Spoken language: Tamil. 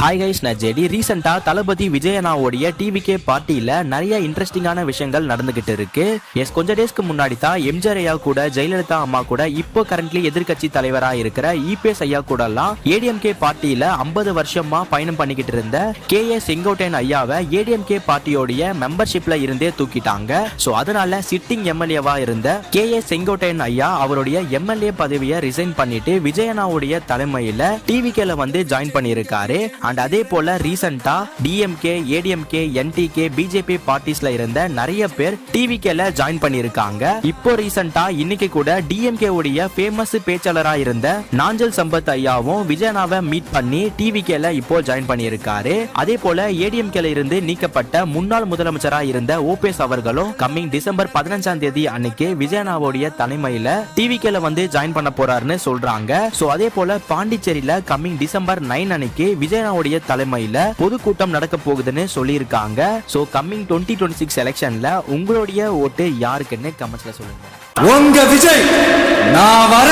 ஹாய் கைஸ் நான் ஜெடி. ரீசெண்டாக தளபதி விஜயனாவுடைய டிவிகே பார்ட்டியில் நிறைய இன்ட்ரெஸ்டிங்கான விஷயங்கள் நடந்துகிட்டு இருக்கு. எஸ் கொஞ்ச டேஸ்க்கு முன்னாடி தான் எம்ஜிஆர் ஐயா கூட ஜெயலலிதா அம்மா கூட இப்போ கரண்ட்லி எதிர்கட்சி தலைவரா இருக்கிற இபிஎஸ் ஐயா கூட எல்லாம் ஏடிஎம்கே பார்ட்டியில 50 வருஷமா பயணம் பண்ணிக்கிட்டு இருந்த கே ஏ செங்கோட்டையன் ஐயாவை ஏடிஎம்கே பார்ட்டியோடைய மெம்பர்ஷிப்ல இருந்தே தூக்கிட்டாங்க. ஸோ அதனால சிட்டிங் எம்எல்ஏவா இருந்த கே ஏ செங்கோட்டையன் ஐயா அவருடைய எம்எல்ஏ பதவியை ரிசைன் பண்ணிட்டு விஜயனாவுடைய தலைமையில டிவிகேல வந்து ஜாயின் பண்ணியிருக்காரு. அண்ட் அதே போல ரீசெண்டா டிஎம்கே ஏடிஎம்கே என்டிகே பிஜேபி பார்ட்டிஸ்ல இருந்த நிறைய பேர் டிவிகேல ஜாயின் பண்ணியிருக்காங்க. இப்போ ரீசெண்டா இன்னைக்கு கூட டிஎம்கே உடைய ஃபேமஸ் பேச்சாளரா இருந்த நாஞ்சல் சம்பத் ஐயாவும் விஜயனாவை மீட் பண்ணி டிவிகேல இப்போ ஜாயின் பண்ணியிருக்காரு. அதே போல ஏடிஎம்கேல இருந்து நீக்கப்பட்ட முன்னாள் முதலமைச்சரா இருந்த ஓபிஎஸ் அவர்களும் கம்மிங் டிசம்பர் பதினஞ்சாம் தேதி அன்னைக்கு விஜயனாவுடைய தலைமையில டிவிகேல வந்து ஜாயின் பண்ண போறாருன்னு சொல்றாங்க. சோ அதே போல பாண்டிச்சேரியில கம்மிங் டிசம்பர் நைன் அன்னைக்கு விஜயனாவுடைய தலைமையில பொதுக்கூட்டம் நடக்க போகுதுன்னு சொல்லியிருக்காங்க. So coming twenty twenty six எலெக்ஷன்ல உங்களுடைய ஓட்டு யாருக்குன்னு கமெண்ட்ஸ்ல சொல்லுங்க. உங்க விஜய் நான் வர